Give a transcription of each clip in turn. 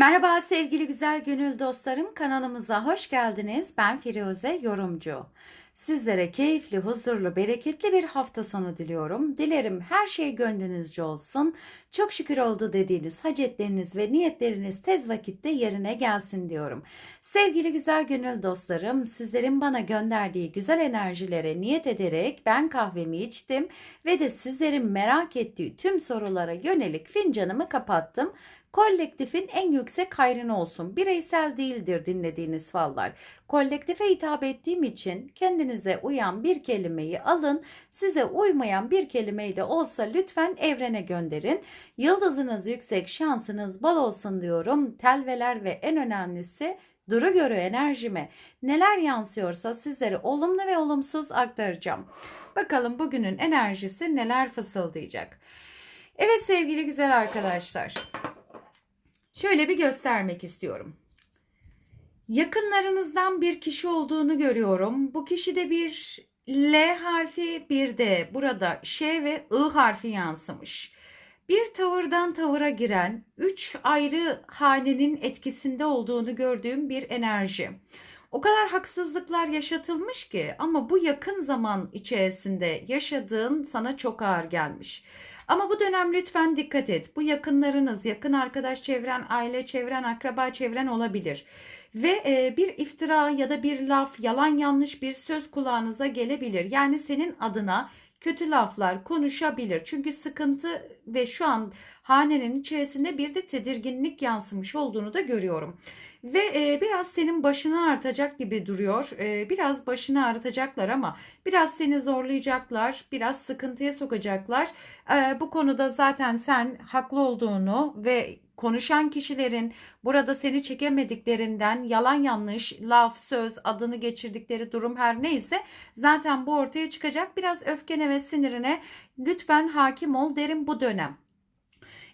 Merhaba sevgili güzel gönül dostlarım kanalımıza hoş geldiniz. Ben Firuze Yorumcu. Sizlere keyifli, huzurlu, bereketli bir hafta sonu diliyorum. Dilerim her şey gönlünüzce olsun. Çok şükür oldu dediğiniz hacetleriniz ve niyetleriniz tez vakitte yerine gelsin diyorum. Sevgili güzel gönül dostlarım, sizlerin bana gönderdiği güzel enerjilere niyet ederek ben kahvemi içtim ve de sizlerin merak ettiği tüm sorulara yönelik fincanımı kapattım. Kolektifin en yüksek hayrını olsun. Bireysel değildir dinlediğiniz fallar. Kolektife hitap ettiğim için kendinize uyan bir kelimeyi alın. Size uymayan bir kelimeyi de olsa lütfen evrene gönderin. Yıldızınız yüksek, şansınız bol olsun diyorum. Telveler ve en önemlisi duru görü enerjime neler yansıyorsa sizlere olumlu ve olumsuz aktaracağım. Bakalım bugünün enerjisi neler fısıldayacak. Evet sevgili güzel arkadaşlar. Şöyle bir göstermek istiyorum. Yakınlarınızdan bir kişi olduğunu görüyorum. Bu kişide bir L harfi bir de burada Ş ve I harfi yansımış. Bir tavırdan tavıra giren üç ayrı hanenin etkisinde olduğunu gördüğüm bir enerji. O kadar haksızlıklar yaşatılmış ki ama bu yakın zaman içerisinde yaşadığın sana çok ağır gelmiş. Ama bu dönem lütfen dikkat et. Bu yakınlarınız, yakın arkadaş çevren, aile çevren, akraba çevren olabilir. Ve e, bir iftira ya da bir laf, yalan yanlış bir söz kulağınıza gelebilir. Yani senin adına kötü laflar konuşabilir. Çünkü sıkıntı ve şu an hanenin içerisinde bir de tedirginlik yansımış olduğunu da görüyorum. Ve e, biraz senin başını artacak gibi duruyor. E, biraz başını ağrıtacaklar ama biraz seni zorlayacaklar, biraz sıkıntıya sokacaklar. E, bu konuda zaten sen haklı olduğunu ve konuşan kişilerin burada seni çekemediklerinden yalan yanlış laf söz adını geçirdikleri durum her neyse zaten bu ortaya çıkacak. Biraz öfkene ve sinirine lütfen hakim ol derim bu dönem.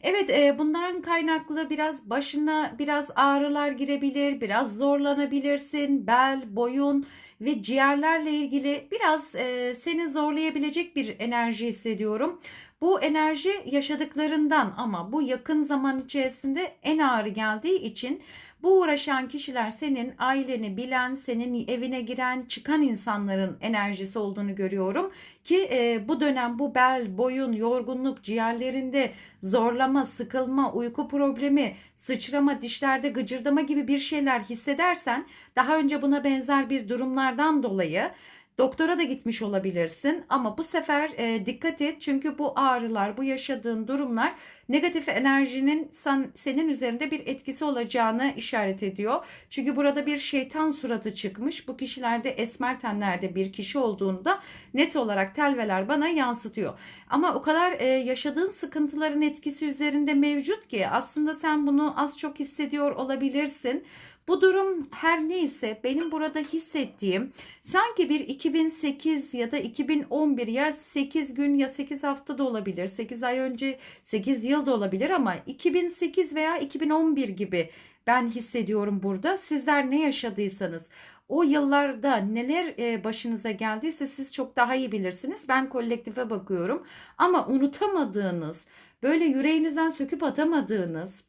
Evet e, bundan kaynaklı biraz başına biraz ağrılar girebilir, biraz zorlanabilirsin, bel, boyun ve ciğerlerle ilgili biraz e, seni zorlayabilecek bir enerji hissediyorum. Bu enerji yaşadıklarından ama bu yakın zaman içerisinde en ağır geldiği için bu uğraşan kişiler senin aileni bilen, senin evine giren, çıkan insanların enerjisi olduğunu görüyorum. Ki e, bu dönem bu bel, boyun, yorgunluk, ciğerlerinde zorlama, sıkılma, uyku problemi, sıçrama, dişlerde gıcırdama gibi bir şeyler hissedersen daha önce buna benzer bir durumlardan dolayı Doktora da gitmiş olabilirsin ama bu sefer e, dikkat et çünkü bu ağrılar, bu yaşadığın durumlar negatif enerjinin sen, senin üzerinde bir etkisi olacağını işaret ediyor. Çünkü burada bir şeytan suratı çıkmış. Bu kişilerde esmer tenlerde bir kişi olduğunda net olarak telveler bana yansıtıyor. Ama o kadar e, yaşadığın sıkıntıların etkisi üzerinde mevcut ki aslında sen bunu az çok hissediyor olabilirsin. Bu durum her neyse benim burada hissettiğim sanki bir 2008 ya da 2011 ya 8 gün ya 8 hafta da olabilir. 8 ay önce 8 yıl da olabilir ama 2008 veya 2011 gibi ben hissediyorum burada. Sizler ne yaşadıysanız o yıllarda neler e, başınıza geldiyse siz çok daha iyi bilirsiniz. Ben kolektife bakıyorum ama unutamadığınız, böyle yüreğinizden söküp atamadığınız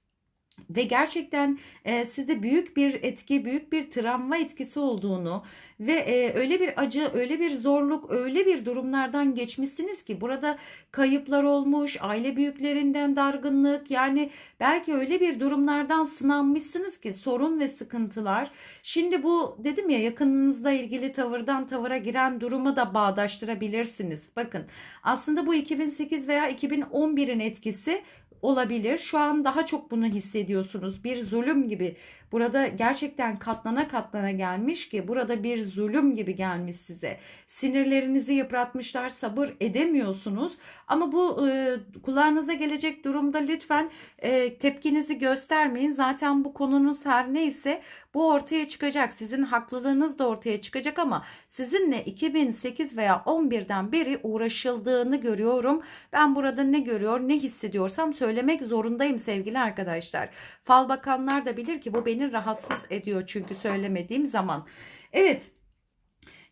ve gerçekten e, sizde büyük bir etki, büyük bir travma etkisi olduğunu ve e, öyle bir acı, öyle bir zorluk, öyle bir durumlardan geçmişsiniz ki burada kayıplar olmuş, aile büyüklerinden dargınlık yani belki öyle bir durumlardan sınanmışsınız ki sorun ve sıkıntılar. Şimdi bu dedim ya yakınınızla ilgili tavırdan tavıra giren durumu da bağdaştırabilirsiniz. Bakın aslında bu 2008 veya 2011'in etkisi olabilir. Şu an daha çok bunu hissediyorsunuz. Bir zulüm gibi Burada gerçekten katlana katlana gelmiş ki burada bir zulüm gibi gelmiş size. Sinirlerinizi yıpratmışlar, sabır edemiyorsunuz. Ama bu e, kulağınıza gelecek durumda lütfen e, tepkinizi göstermeyin. Zaten bu konunuz her neyse bu ortaya çıkacak. Sizin haklılığınız da ortaya çıkacak ama sizinle 2008 veya 11'den beri uğraşıldığını görüyorum. Ben burada ne görüyor, ne hissediyorsam söylemek zorundayım sevgili arkadaşlar. Fal bakanlar da bilir ki bu benim beni rahatsız ediyor çünkü söylemediğim zaman. Evet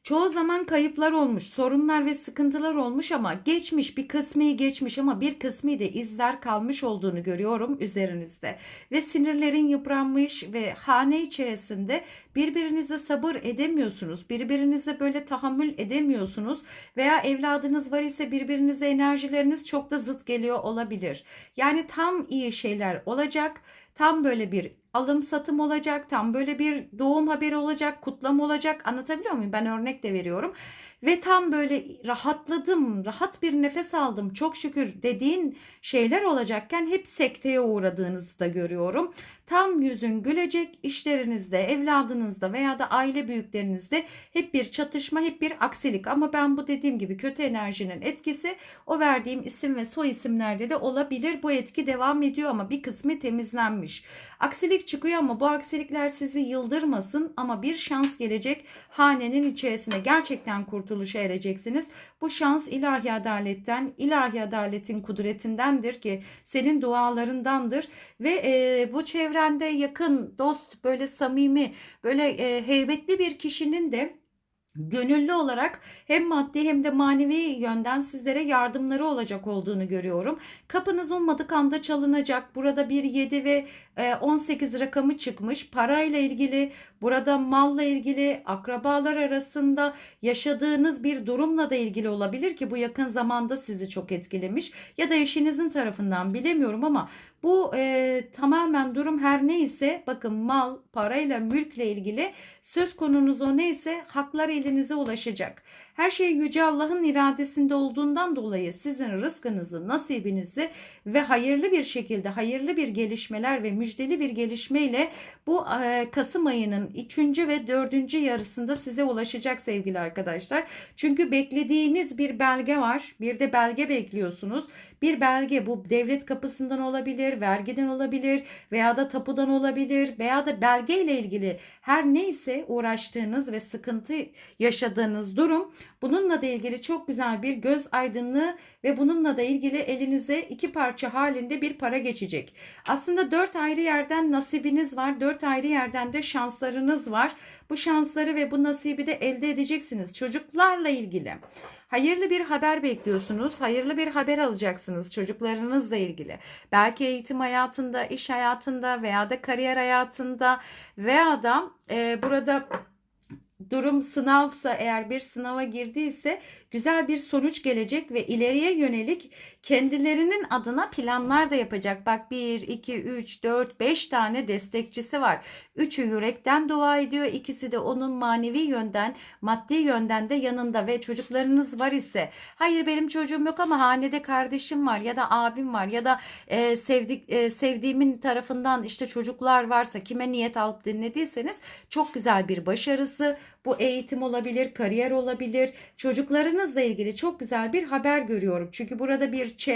Çoğu zaman kayıplar olmuş, sorunlar ve sıkıntılar olmuş ama geçmiş bir kısmı geçmiş ama bir kısmı da izler kalmış olduğunu görüyorum üzerinizde. Ve sinirlerin yıpranmış ve hane içerisinde birbirinize sabır edemiyorsunuz. Birbirinize böyle tahammül edemiyorsunuz veya evladınız var ise birbirinize enerjileriniz çok da zıt geliyor olabilir. Yani tam iyi şeyler olacak. Tam böyle bir alım satım olacak, tam böyle bir doğum haberi olacak, kutlama olacak. Anlatabiliyor muyum? Ben örnek de veriyorum. Ve tam böyle rahatladım, rahat bir nefes aldım çok şükür dediğin şeyler olacakken hep sekteye uğradığınızı da görüyorum. Tam yüzün gülecek işlerinizde, evladınızda veya da aile büyüklerinizde hep bir çatışma, hep bir aksilik. Ama ben bu dediğim gibi kötü enerjinin etkisi o verdiğim isim ve soy isimlerde de olabilir. Bu etki devam ediyor ama bir kısmı temizlenmiş. Aksilik çıkıyor ama bu aksilikler sizi yıldırmasın ama bir şans gelecek. Hanenin içerisine gerçekten kurtuluşa ereceksiniz. Bu şans ilahi adaletten, ilahi adaletin kudretindendir ki senin dualarındandır ve e, bu çevrende yakın, dost, böyle samimi, böyle e, heybetli bir kişinin de gönüllü olarak hem maddi hem de manevi yönden sizlere yardımları olacak olduğunu görüyorum. Kapınız ummadık anda çalınacak. Burada bir 7 ve 18 rakamı çıkmış. Parayla ilgili, burada malla ilgili, akrabalar arasında yaşadığınız bir durumla da ilgili olabilir ki bu yakın zamanda sizi çok etkilemiş. Ya da eşinizin tarafından bilemiyorum ama bu e, tamamen durum her neyse bakın mal, parayla, mülkle ilgili söz konunuz o neyse haklar elinize ulaşacak. Her şey Yüce Allah'ın iradesinde olduğundan dolayı sizin rızkınızı, nasibinizi ve hayırlı bir şekilde hayırlı bir gelişmeler ve müjdeli bir gelişmeyle bu e, Kasım ayının 3. ve 4. yarısında size ulaşacak sevgili arkadaşlar. Çünkü beklediğiniz bir belge var. Bir de belge bekliyorsunuz. Bir belge bu devlet kapısından olabilir, vergiden olabilir veya da tapudan olabilir veya da belge ile ilgili her neyse uğraştığınız ve sıkıntı yaşadığınız durum bununla da ilgili çok güzel bir göz aydınlığı ve bununla da ilgili elinize iki parça halinde bir para geçecek. Aslında dört ayrı yerden nasibiniz var. Dört ayrı yerden de şanslarınız var. Bu şansları ve bu nasibi de elde edeceksiniz. Çocuklarla ilgili. Hayırlı bir haber bekliyorsunuz. Hayırlı bir haber alacaksınız çocuklarınızla ilgili. Belki eğitim hayatında, iş hayatında veya da kariyer hayatında veya da e, burada durum sınavsa eğer bir sınava girdiyse güzel bir sonuç gelecek ve ileriye yönelik kendilerinin adına planlar da yapacak. Bak 1, 2, 3, 4, 5 tane destekçisi var. Üçü yürekten dua ediyor. İkisi de onun manevi yönden, maddi yönden de yanında ve çocuklarınız var ise hayır benim çocuğum yok ama hanede kardeşim var ya da abim var ya da e, sevdik, e, sevdiğimin tarafından işte çocuklar varsa kime niyet alıp dinlediyseniz çok güzel bir başarısı. Bu eğitim olabilir, kariyer olabilir. Çocuklarınızla ilgili çok güzel bir haber görüyorum. Çünkü burada bir Ç,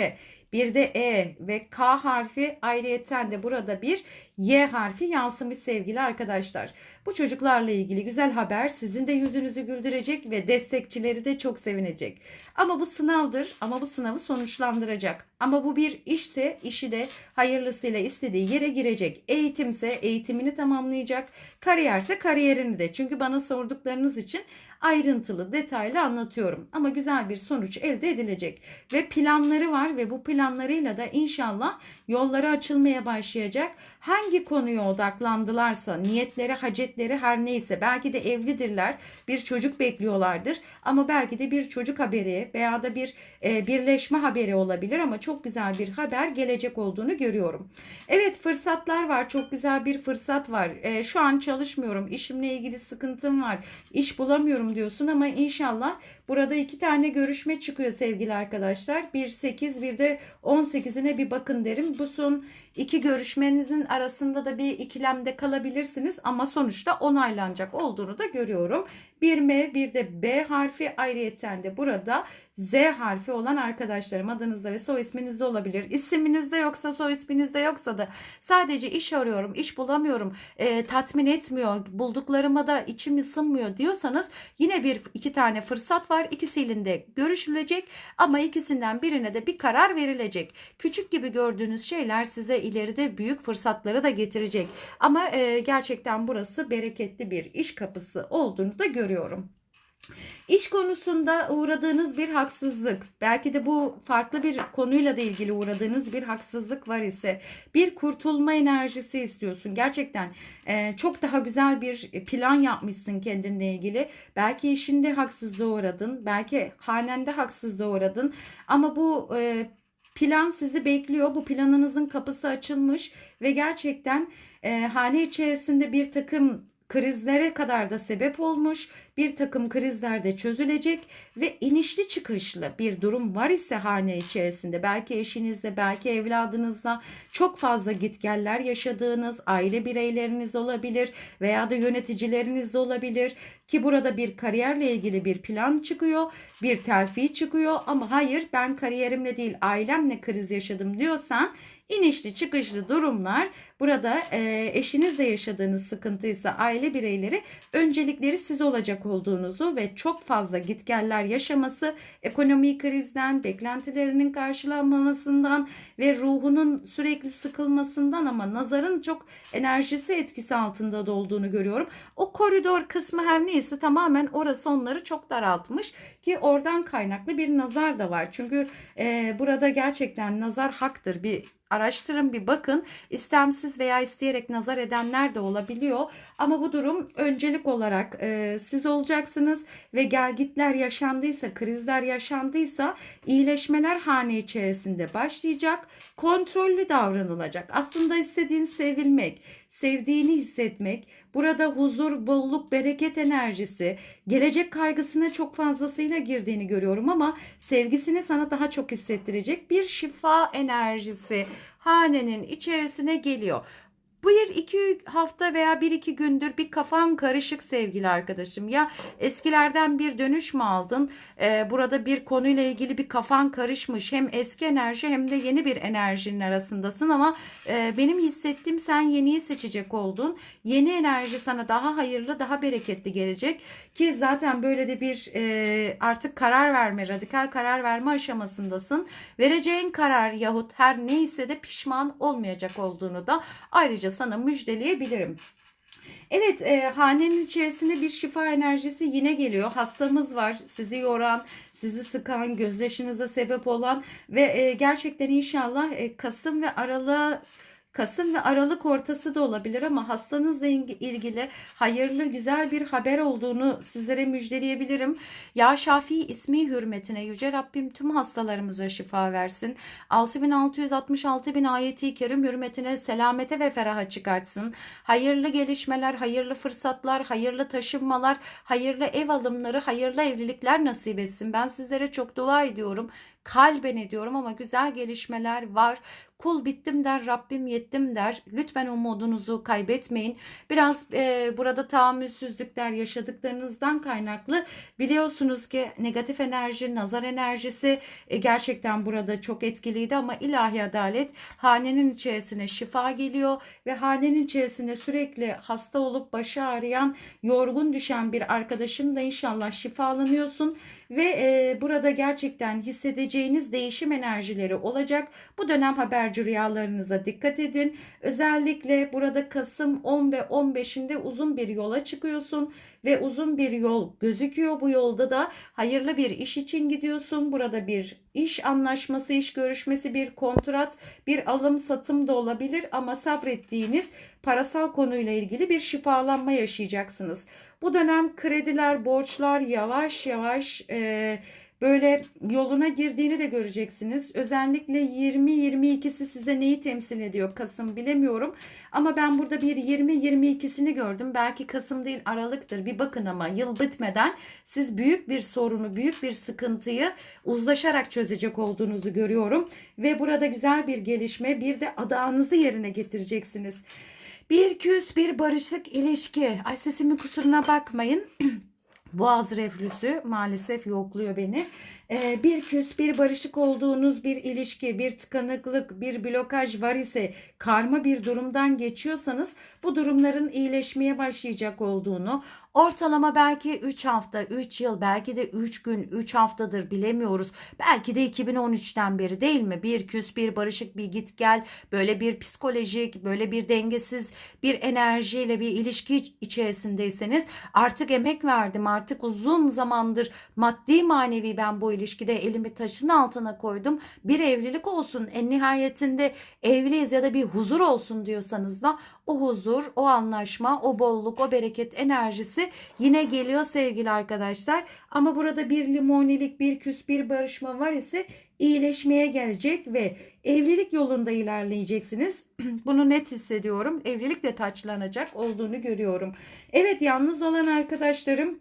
bir de E ve K harfi ayrıyeten de burada bir Y harfi yansımış sevgili arkadaşlar. Bu çocuklarla ilgili güzel haber sizin de yüzünüzü güldürecek ve destekçileri de çok sevinecek. Ama bu sınavdır ama bu sınavı sonuçlandıracak. Ama bu bir işse işi de hayırlısıyla istediği yere girecek. Eğitimse eğitimini tamamlayacak. Kariyerse kariyerini de. Çünkü bana sorduklarınız için ayrıntılı, detaylı anlatıyorum. Ama güzel bir sonuç elde edilecek. Ve planları var ve bu planlarıyla da inşallah yolları açılmaya başlayacak. Hangi konuya odaklandılarsa, niyetleri, hacetleri her neyse belki de evlidirler, bir çocuk bekliyorlardır ama belki de bir çocuk haberi veya da bir e, birleşme haberi olabilir ama çok güzel bir haber gelecek olduğunu görüyorum. Evet fırsatlar var. Çok güzel bir fırsat var. E, şu an çalışmıyorum. İşimle ilgili sıkıntım var. İş bulamıyorum diyorsun ama inşallah burada iki tane görüşme çıkıyor sevgili arkadaşlar. Bir 8 bir de 18'ine bir bakın derim. Bu son iki görüşmenizin arasında da bir ikilemde kalabilirsiniz ama sonuçta onaylanacak olduğunu da görüyorum. Bir M bir de B harfi ayrıyeten de burada Z harfi olan arkadaşlarım adınızda ve soy isminizde olabilir. İsminizde yoksa soy isminizde yoksa da sadece iş arıyorum, iş bulamıyorum, e, tatmin etmiyor, bulduklarıma da içim ısınmıyor diyorsanız yine bir iki tane fırsat var. İkisiyle de görüşülecek ama ikisinden birine de bir karar verilecek. Küçük gibi gördüğünüz şeyler size ileride büyük fırsatları da getirecek. Ama e, gerçekten burası bereketli bir iş kapısı olduğunu da görüyorum. İş konusunda uğradığınız bir haksızlık, belki de bu farklı bir konuyla da ilgili uğradığınız bir haksızlık var ise bir kurtulma enerjisi istiyorsun. Gerçekten e, çok daha güzel bir plan yapmışsın kendinle ilgili. Belki işinde haksızlığa uğradın, belki hanende haksızlığa uğradın ama bu e, plan sizi bekliyor. Bu planınızın kapısı açılmış ve gerçekten e, hane içerisinde bir takım krizlere kadar da sebep olmuş. Bir takım krizler de çözülecek ve inişli çıkışlı bir durum var ise hane içerisinde belki eşinizle belki evladınızla çok fazla gitgeller yaşadığınız aile bireyleriniz olabilir veya da yöneticileriniz olabilir ki burada bir kariyerle ilgili bir plan çıkıyor, bir terfi çıkıyor ama hayır ben kariyerimle değil ailemle kriz yaşadım diyorsan inişli çıkışlı durumlar burada e, eşinizle yaşadığınız sıkıntıysa aile bireyleri öncelikleri siz olacak olduğunuzu ve çok fazla gitgeller yaşaması ekonomik krizden, beklentilerinin karşılanmamasından ve ruhunun sürekli sıkılmasından ama nazarın çok enerjisi etkisi altında da olduğunu görüyorum. O koridor kısmı her neyse tamamen orası onları çok daraltmış ki oradan kaynaklı bir nazar da var. Çünkü e, burada gerçekten nazar haktır. Bir araştırın bir bakın. İstemsiz veya isteyerek nazar edenler de olabiliyor. Ama bu durum öncelik olarak e, siz olacaksınız ve gelgitler yaşandıysa, krizler yaşandıysa iyileşmeler hane içerisinde başlayacak. Kontrollü davranılacak. Aslında istediğin sevilmek, sevdiğini hissetmek, burada huzur, bolluk, bereket enerjisi, gelecek kaygısına çok fazlasıyla girdiğini görüyorum ama sevgisini sana daha çok hissettirecek bir şifa enerjisi hanenin içerisine geliyor. Bir iki hafta veya bir iki gündür bir kafan karışık sevgili arkadaşım. Ya eskilerden bir dönüş mü aldın? Ee, burada bir konuyla ilgili bir kafan karışmış. Hem eski enerji hem de yeni bir enerjinin arasındasın ama e, benim hissettiğim sen yeniyi seçecek oldun. Yeni enerji sana daha hayırlı, daha bereketli gelecek. Ki zaten böyle de bir e, artık karar verme, radikal karar verme aşamasındasın. Vereceğin karar yahut her neyse de pişman olmayacak olduğunu da ayrıca sana müjdeleyebilirim. Evet e, hanenin içerisinde bir şifa enerjisi yine geliyor. Hastamız var sizi yoran, sizi sıkan, gözyaşınıza sebep olan ve e, gerçekten inşallah e, Kasım ve Aralık'a Kasım ve Aralık ortası da olabilir ama hastanızla ilgili hayırlı güzel bir haber olduğunu sizlere müjdeleyebilirim. Ya Şafii ismi hürmetine Yüce Rabbim tüm hastalarımıza şifa versin. 6666 bin ayeti kerim hürmetine selamete ve feraha çıkartsın. Hayırlı gelişmeler, hayırlı fırsatlar, hayırlı taşınmalar, hayırlı ev alımları, hayırlı evlilikler nasip etsin. Ben sizlere çok dua ediyorum kalben ediyorum ama güzel gelişmeler var. Kul bittim der, Rabbim yettim der. Lütfen umudunuzu kaybetmeyin. Biraz e, burada tahammülsüzlükler yaşadıklarınızdan kaynaklı biliyorsunuz ki negatif enerji, nazar enerjisi e, gerçekten burada çok etkiliydi ama ilahi adalet hanenin içerisine şifa geliyor ve hanenin içerisinde sürekli hasta olup başı ağrıyan, yorgun düşen bir arkadaşın da inşallah şifalanıyorsun ve e, burada gerçekten hissedeceğiniz değişim enerjileri olacak. Bu dönem haberci rüyalarınıza dikkat edin. Özellikle burada Kasım 10 ve 15'inde uzun bir yola çıkıyorsun ve uzun bir yol gözüküyor. Bu yolda da hayırlı bir iş için gidiyorsun. Burada bir iş anlaşması, iş görüşmesi, bir kontrat, bir alım satım da olabilir ama sabrettiğiniz parasal konuyla ilgili bir şifalanma yaşayacaksınız. Bu dönem krediler, borçlar yavaş yavaş e, böyle yoluna girdiğini de göreceksiniz. Özellikle 20-22'si size neyi temsil ediyor Kasım bilemiyorum. Ama ben burada bir 20-22'sini gördüm. Belki Kasım değil Aralık'tır. Bir bakın ama yıl bitmeden siz büyük bir sorunu, büyük bir sıkıntıyı uzlaşarak çözecek olduğunuzu görüyorum. Ve burada güzel bir gelişme, bir de adağınızı yerine getireceksiniz. Bir küs, bir barışık ilişki. Ay sesimin kusuruna bakmayın. Boğaz reflüsü maalesef yokluyor beni. Ee, bir küs, bir barışık olduğunuz bir ilişki, bir tıkanıklık, bir blokaj var ise karma bir durumdan geçiyorsanız bu durumların iyileşmeye başlayacak olduğunu, Ortalama belki 3 hafta, 3 yıl, belki de 3 gün, 3 haftadır bilemiyoruz. Belki de 2013'ten beri değil mi? Bir küs, bir barışık, bir git gel, böyle bir psikolojik, böyle bir dengesiz bir enerjiyle bir ilişki içerisindeyseniz artık emek verdim, artık uzun zamandır maddi manevi ben bu ilişkide elimi taşın altına koydum. Bir evlilik olsun, en nihayetinde evliyiz ya da bir huzur olsun diyorsanız da o huzur, o anlaşma, o bolluk, o bereket enerjisi yine geliyor sevgili arkadaşlar. Ama burada bir limonilik, bir küs, bir barışma var ise iyileşmeye gelecek ve evlilik yolunda ilerleyeceksiniz. Bunu net hissediyorum. Evlilik de taçlanacak olduğunu görüyorum. Evet yalnız olan arkadaşlarım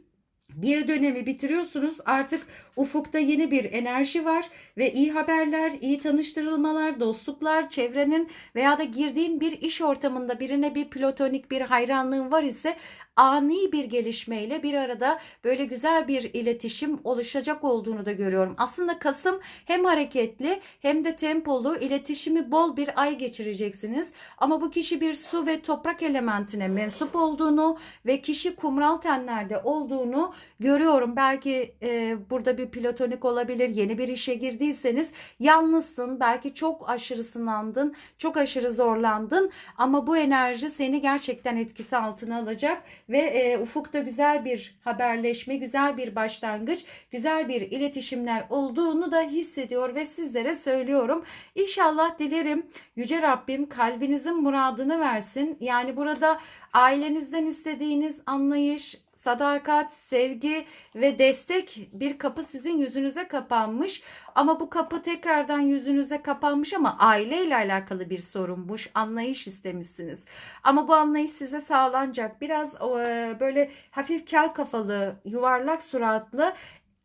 bir dönemi bitiriyorsunuz. Artık ufukta yeni bir enerji var ve iyi haberler, iyi tanıştırılmalar, dostluklar, çevrenin veya da girdiğin bir iş ortamında birine bir platonik bir hayranlığın var ise ani bir gelişmeyle bir arada böyle güzel bir iletişim oluşacak olduğunu da görüyorum. Aslında Kasım hem hareketli hem de tempolu iletişimi bol bir ay geçireceksiniz. Ama bu kişi bir su ve toprak elementine mensup olduğunu ve kişi kumral tenlerde olduğunu görüyorum. Belki e, burada bir platonik olabilir. Yeni bir işe girdiyseniz yalnızsın. Belki çok aşırı sınandın. Çok aşırı zorlandın. Ama bu enerji seni gerçekten etkisi altına alacak ve e, ufukta güzel bir haberleşme, güzel bir başlangıç, güzel bir iletişimler olduğunu da hissediyor ve sizlere söylüyorum. İnşallah dilerim Yüce Rabbim kalbinizin muradını versin. Yani burada ailenizden istediğiniz anlayış, sadakat, sevgi ve destek bir kapı sizin yüzünüze kapanmış. Ama bu kapı tekrardan yüzünüze kapanmış ama aileyle alakalı bir sorunmuş. Anlayış istemişsiniz. Ama bu anlayış size sağlanacak. Biraz e, böyle hafif kel kafalı, yuvarlak suratlı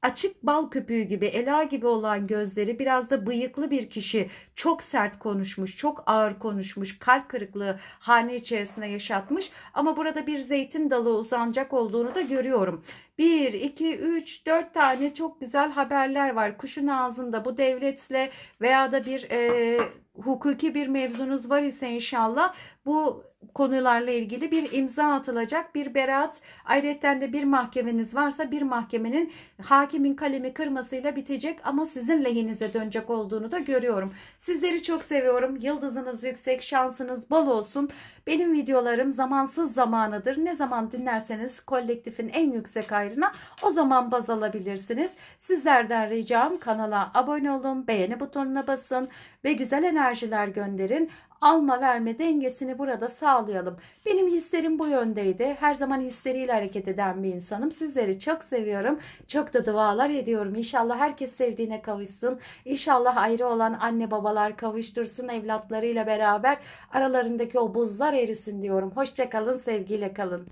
açık bal köpüğü gibi, ela gibi olan gözleri biraz da bıyıklı bir kişi çok sert konuşmuş, çok ağır konuşmuş, kalp kırıklığı hane içerisinde yaşatmış ama burada bir zeytin dalı uzanacak olduğunu da görüyorum. 1, 2, 3, 4 tane çok güzel haberler var. Kuşun ağzında bu devletle veya da bir e, hukuki bir mevzunuz var ise inşallah bu konularla ilgili bir imza atılacak bir beraat ayrıca de bir mahkemeniz varsa bir mahkemenin hakimin kalemi kırmasıyla bitecek ama sizin lehinize dönecek olduğunu da görüyorum. Sizleri çok seviyorum. Yıldızınız yüksek, şansınız bol olsun. Benim videolarım zamansız zamanıdır. Ne zaman dinlerseniz kolektifin en yüksek ayrına o zaman baz alabilirsiniz. Sizlerden ricam kanala abone olun, beğeni butonuna basın ve güzel enerjiler gönderin alma verme dengesini burada sağlayalım. Benim hislerim bu yöndeydi. Her zaman hisleriyle hareket eden bir insanım. Sizleri çok seviyorum. Çok da dualar ediyorum. İnşallah herkes sevdiğine kavuşsun. İnşallah ayrı olan anne babalar kavuştursun evlatlarıyla beraber aralarındaki o buzlar erisin diyorum. Hoşçakalın, sevgiyle kalın.